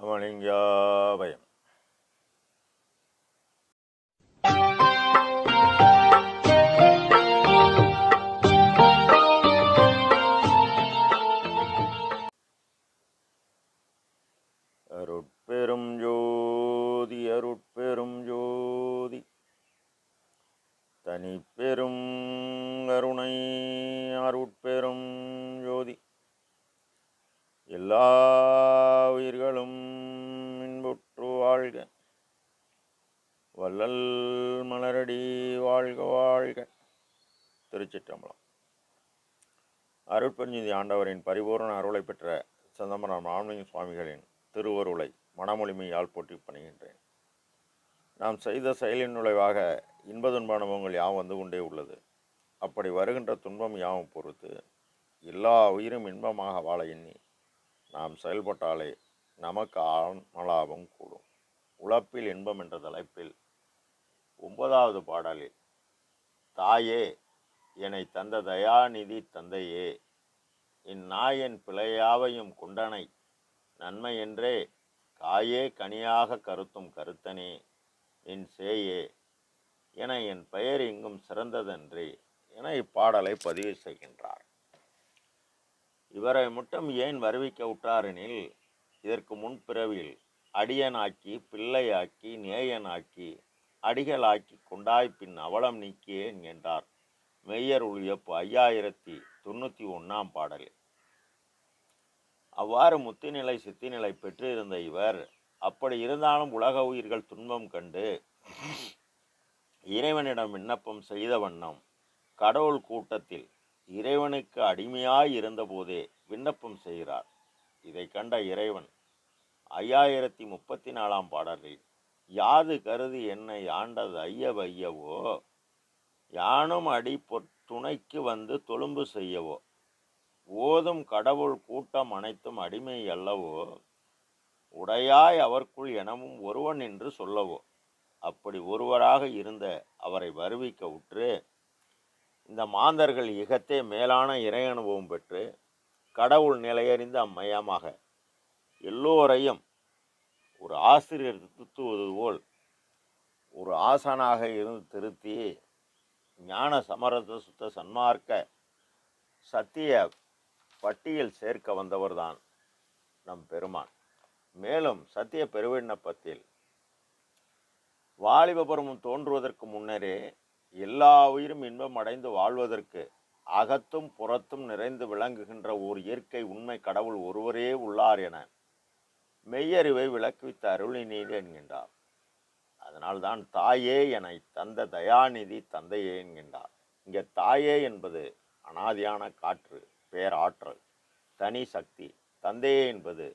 ராமலிங்காபயம் அருட்பெரும் ஜோதி அருட்பெரும் ஜோதி. தனிப்பெரும் கருணை அருட்பெரும் ஜோதி. எல்லா திருச்சிற்றம்பலம். அருட்பஞ்சிதி ஆண்டவரின் பரிபூரண அருளை பெற்ற சிதம்பரம் ராமலிங்க சுவாமிகளின் திருவருளை மனமொழிமையால் போட்டி பணிகின்றேன். நாம் செய்த செயலின் நுழைவாக இன்ப துன்ப அனுபவங்கள் யாவும் வந்து கொண்டே உள்ளது. அப்படி வருகின்ற துன்பம் யாவும் பொறுத்து எல்லா உயிரும் இன்பமாக வாழ எண்ணி நாம் செயல்பட்டாலே நமக்கு ஆன்மலாபம் கூடும். உழப்பில் இன்பம் என்ற தலைப்பில் ஒன்பதாவது பாடலில் தாயே என்னை தந்த தயாநிதி தந்தையே இந்நாயன் பிழையாவையும் குண்டனை நன்மை என்றே காயே கனியாக கருத்தும் கருத்தனே என் சேயே என என் பெயர் இங்கும் சிறந்ததன்றே என இப்பாடலை பதிவு செய்கின்றார். இவரை மட்டும் ஏன் வருவிக்க விட்டாரெனில் இதற்கு முன்பிறவில் அடியனாக்கி பிள்ளையாக்கி நேயனாக்கி அடிகளாக்கி கொண்டாய் பின் அவலம் நீக்கியேன் என்றார். மெய்யர் உளியப்பு ஐயாயிரத்தி தொண்ணூற்றி ஒன்றாம் பாடலில் அவ்வாறு முத்திநிலை சித்திநிலை பெற்றிருந்த இவர் அப்படி இருந்தாலும் உலக உயிர்கள் துன்பம் கண்டு இறைவனிடம் விண்ணப்பம் செய்த வண்ணம் கடவுள் கூட்டத்தில் இறைவனுக்கு அடிமையாய் இருந்தபோதே விண்ணப்பம் செய்கிறார். இதை கண்ட இறைவன் ஐயாயிரத்தி முப்பத்தி நாலாம் பாடலில் யாது கருதி என்னை ஆண்டது ஐயவ ஐயவோ யானும் அடி பொற் துணைக்கு வந்து தொழும்பு செய்யவோ? ஓதும் கடவுள் கூட்டம் அனைத்தும் அடிமை அல்லவோ? உடையாய் அவர்க்குள் எனவும் ஒருவன் என்று சொல்லவோ? அப்படி ஒருவராக இருந்த அவரை வருவிக்க உற்று இந்த மாந்தர்கள் இகத்தே மேலான இறை அனுபவம் பெற்று கடவுள் நிலையறிந்த அம்மையமாக எல்லோரையும் ஒரு ஆசிரியர் திருத்துவது போல் ஒரு ஆசானாக இருந்து திருத்தி ஞான சமரச சுத்த சன்மார்க்க சத்திய பட்டியல் சேர்க்க வந்தவர்தான் நம் பெருமான். மேலும் சத்திய பெருவிண்ணப்பத்தில் வாலிபபுரமும் தோன்றுவதற்கு முன்னரே எல்லா உயிரும் இன்பம் அடைந்து வாழ்வதற்கு அகத்தும் புறத்தும் நிறைந்து விளங்குகின்ற ஓர் இயற்கை உண்மை கடவுள் ஒருவரே உள்ளார் என மெய்யறிவை விளக்குவித்த அருளினீர் என்கின்றார். அதனால்தான் தாயே என தந்த தயாநிதி தந்தையே என்கின்றார். இங்கே தாயே என்பது அனாதியான காற்று பேராற்றல் தனி சக்தி. தந்தையே என்பது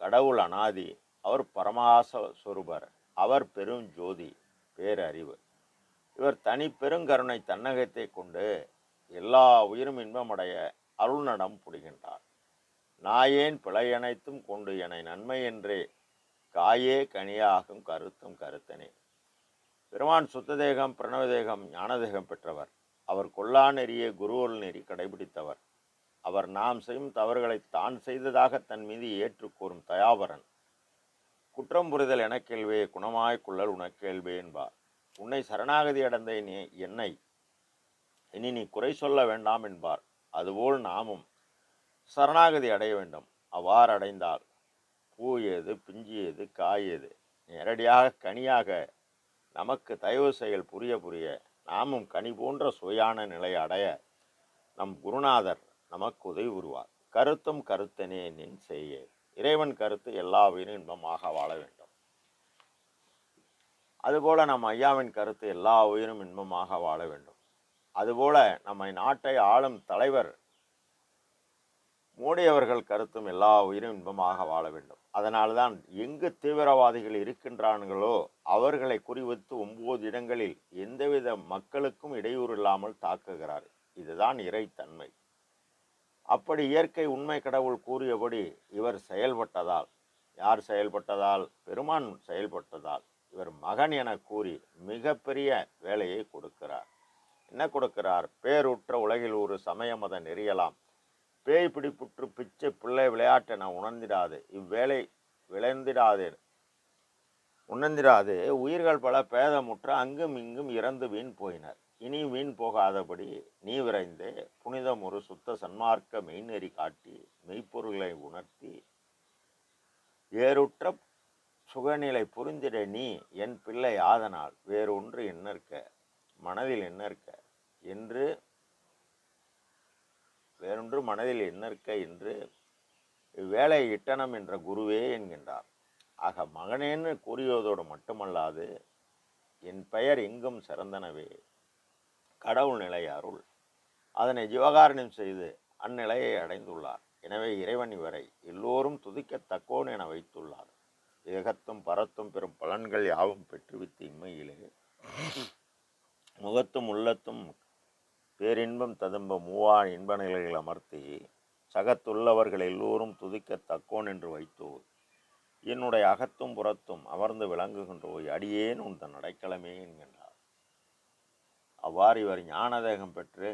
கடவுள் அனாதி. அவர் பரமாச சொரூபர். அவர் பெரும் ஜோதி பேரறிவு. இவர் தனி பெருங்கருணை தன்னகத்தை கொண்டு எல்லா உயிரும் இன்பமடைய அருள்நடம் புரிகின்றார். நாயேன் பிழையனைத்தும் கொண்டு என்னை நன்மை என்றே காயே கனியாகும் கருத்தும் கருத்தனே. பெருமான் சுத்ததேகம் பிரணவதேகம் ஞானதேகம் பெற்றவர். அவர் கொல்லா நெறிய குருவொல் நெறி கடைபிடித்தவர். அவர் நாம் செய்யும் தவறுகளை தான் செய்ததாக தன் மீது ஏற்றுக்கூறும் தயாபரன். குற்றம் புரிதல் எனக்கேள்வே குணமாய் குள்ளல் உனக்கேள்வே என்பார். உன்னை சரணாகதி அடைந்த நீ என்னை? இனி நீ குறை சொல்ல வேண்டாம் என்பார். அதுபோல் நாமும் சரணாகதி அடைய வேண்டும். அவ்வாறு அடைந்தால் பூ ஏது பிஞ்சு ஏது காய் ஏது நேரடியாக கனியாக நமக்கு தயவு செயல் புரிய புரிய நாமும் கனி போன்ற சுவையான நிலை அடைய நம் குருநாதர் நமக்கு உதவி உருவார் கருத்தும் கருத்தனே நின் செய்ய. இறைவன் கருத்து எல்லா உயிரும் இன்பமாக வாழ வேண்டும். அதுபோல நம் ஐயாவின் கருத்து எல்லா உயிரும் இன்பமாக வாழ வேண்டும். அதுபோல நம்மை நாட்டை ஆளும் தலைவர் மோடி அவர்கள் கருத்தும் எல்லா உயிரும் இன்பமாக வாழ வேண்டும். அதனால்தான் எங்கு தீவிரவாதிகள் இருக்கின்றார்களோ அவர்களை குறிவைத்து ஒன்பது இடங்களில் எந்தவித மக்களுக்கும் இடையூறு இல்லாமல் தாக்குகிறார். இதுதான் இறைத்தன்மை. அப்படி இயற்கை உண்மை கடவுள் கூறியபடி இவர் செயல்பட்டதால் யார் செயல்பட்டதால்? பெருமான் செயல்பட்டதால் இவர் மகன் என கூறி மிகப்பெரிய வேலையை கொடுக்கிறார். என்ன கொடுக்கிறார்? பேருற்ற உலகில் ஒரு சமய மத நெறியலாம். பேய் பிடிப்புற்று பிச்சை பிள்ளை விளையாட்டென உணர்ந்திடாது. இவ்வேளை விளைந்திடாதே. உணர்ந்திடாதே. உயிர்கள் பல பேதமுற்று அங்கும் இங்கும் இறந்து வீண் போயினர். இனி வீண் போகாதபடி நீ விரைந்து. புனிதம் ஒரு சுத்த சன்மார்க்க மெய்நெறி காட்டி மெய்ப்பொருளை உணர்த்தி ஏறுற்ற சுகநிலை புரிந்திட நீ என் பிள்ளை ஆதனால் வேறொன்று என்ன இருக்க மனதில் என்ன இருக்க என்று வேறொன்று மனதில் என்ன இருக்க? என்று வேலை இட்டனம் என்ற குருவே என்கின்றார். ஆக மகனேன்னு கூறியதோடு மட்டுமல்லாது என் பெயர் எங்கும் சிறந்தனவே. கடவுள் நிலை அருள். அதனை ஜீவகாரணம் செய்து அந்நிலையை அடைந்துள்ளார். எனவே இறைவன் இவரை எல்லோரும் துதிக்கத்தக்கோன் என வைத்துள்ளார். ஏகத்தும் பரத்தும் பெறும் பலன்கள் யாவும் பெற்றுவித்து இம்மையிலே முகத்தும் உள்ளத்தும் பேரின்பம் ததும்ப மூவா இன்ப நிலைகள் அமர்த்தி சகத்துள்ளவர்கள் எல்லோரும் துதிக்கத்தக்கோன் என்று வைத்தோ என்னுடைய அகத்தும் புறத்தும் அமர்ந்து விளங்குகின்றோய் அடியேன் உன் தன் அடைக்கலமே என்கின்றார். அவ்வாறு இவர் ஞானதேகம் பெற்று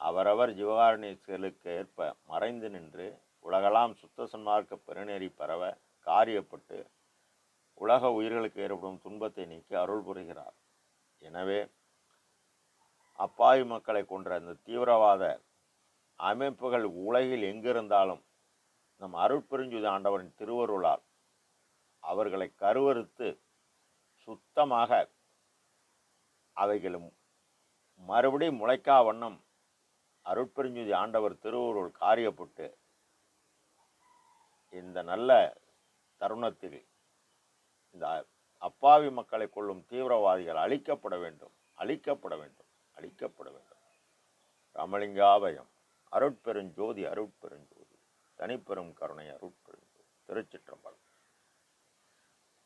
அவரவர் ஜீவகாரணியர்களுக்கு ஏற்ப மறைந்து நின்று உலகெல்லாம் சுத்த சன்மார்க்க பெருநெறி பரவ காரியப்பட்டு உலக உயிர்களுக்கு ஏற்படும் துன்பத்தை நீக்கி அருள் புரிகிறார். எனவே அப்பாவி மக்களை கொன்ற இந்த தீவிரவாத அமைப்புகள் உலகில் எங்கிருந்தாலும் நம் அருட்பெருஞ்சுத ஆண்டவரின் திருவருளால் அவர்களை கருவறுத்து சுத்தமாக அவைகளும் மறுபடியும் முளைக்கா வண்ணம் அருட்பெருஞ்சுதி ஆண்டவர் திருவருள் காரியப்பட்டு இந்த நல்ல தருணத்தில் இந்த அப்பாவி மக்களை கொள்ளும் தீவிரவாதிகள் அழிக்கப்பட வேண்டும் அழிக்கப்பட வேண்டும். அழிக்கப்பட வேண்டும். ராமலிங்காபயம் அருட்பெருஞ்சோதி அருட்பெருஞ்சோதி தனிப்பெரும் கருணை அருட்பெருஞ்சோதி திருச்சிற்றம்பலம்.